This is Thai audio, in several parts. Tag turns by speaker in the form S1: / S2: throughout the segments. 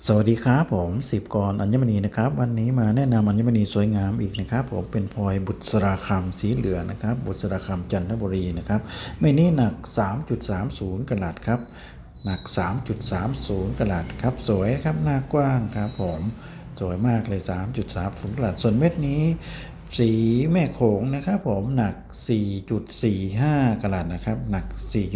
S1: สวัสดีครับผมสิบกรอัญมณีนะครับ วันนี้มาแนะนำอัญมณีสวยงามอีกนะครับ ผมเป็นพลอยบุษราคำสีเหลืองนะครับ บุษราคำจันทบุรีนะครับไมนี้หนัก 3.30กะลัดครับหนัก 3.30กะลัดครับ สวยครับหน้ากว้างครับผม สวยมากเลย 3.30กลัดส่วนเม็ดนี้สีแม่โขงนะครับผมหนัก 4.45กะลัดนะครับหนัก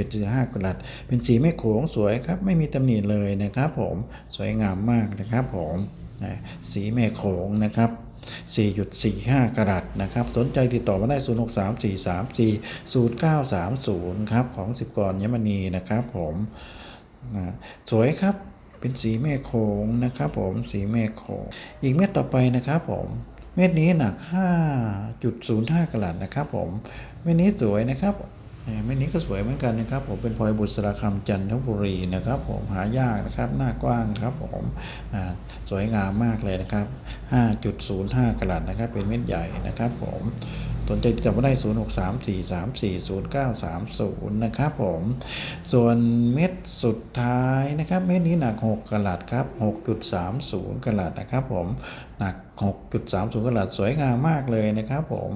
S1: 4.45กะลัดเป็นสีแม่โขงสวยครับไม่มีตำหนิเลยนะครับผมสวยงามมากนะครับผมสีแม่โขงนะครับ 4.45 กรัตนะครับ สนใจติดต่อมาได้ 0634340930 ครับของสิบกรยมณีนะครับผมสวยครับ เป็นสีแม่โขงนะครับผมสีแม่โขงอีกเม็ดต่อไปนะครับผมเม็ดนี้หนัก 5.05กะรัตนะครับผมเม็ดนี้สวยนะครับ เอ่อเม็ดนี้ก็สวยเหมือนกันนะครับ ผมเป็นพลอยบุษราคำจันทบุรีนะครับ ผมหายากนะครับหน้ากว้างครับ ผมสวยงามมากเลยนะครับ 5.05 กรัตนะครับ เป็นเม็ดใหญ่นะครับ ผมสนใจติดต่อมาได้ 0634340930 นะครับผม ส่วนเม็ดสุดท้ายนะครับ เม็ดนี้หนัก 6กะรัตครับ 6.30กะรัตนะครับ ผมหนัก 6.30กะรัตสวยงามมากเลยนะครับ ผม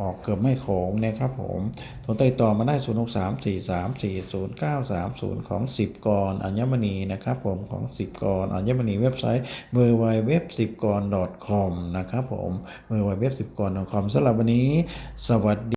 S1: ออกเกือบไม่โขงนะครับผมสนใจต่อมาได้ 0634340930 ของ 10 กรอัญมณีนะครับผมของ 10 กรอัญมณีเว็บไซต์ w w w 10กร .com นะครับผม w w w 10กร .com สำหรับวันนี้ สวัสดี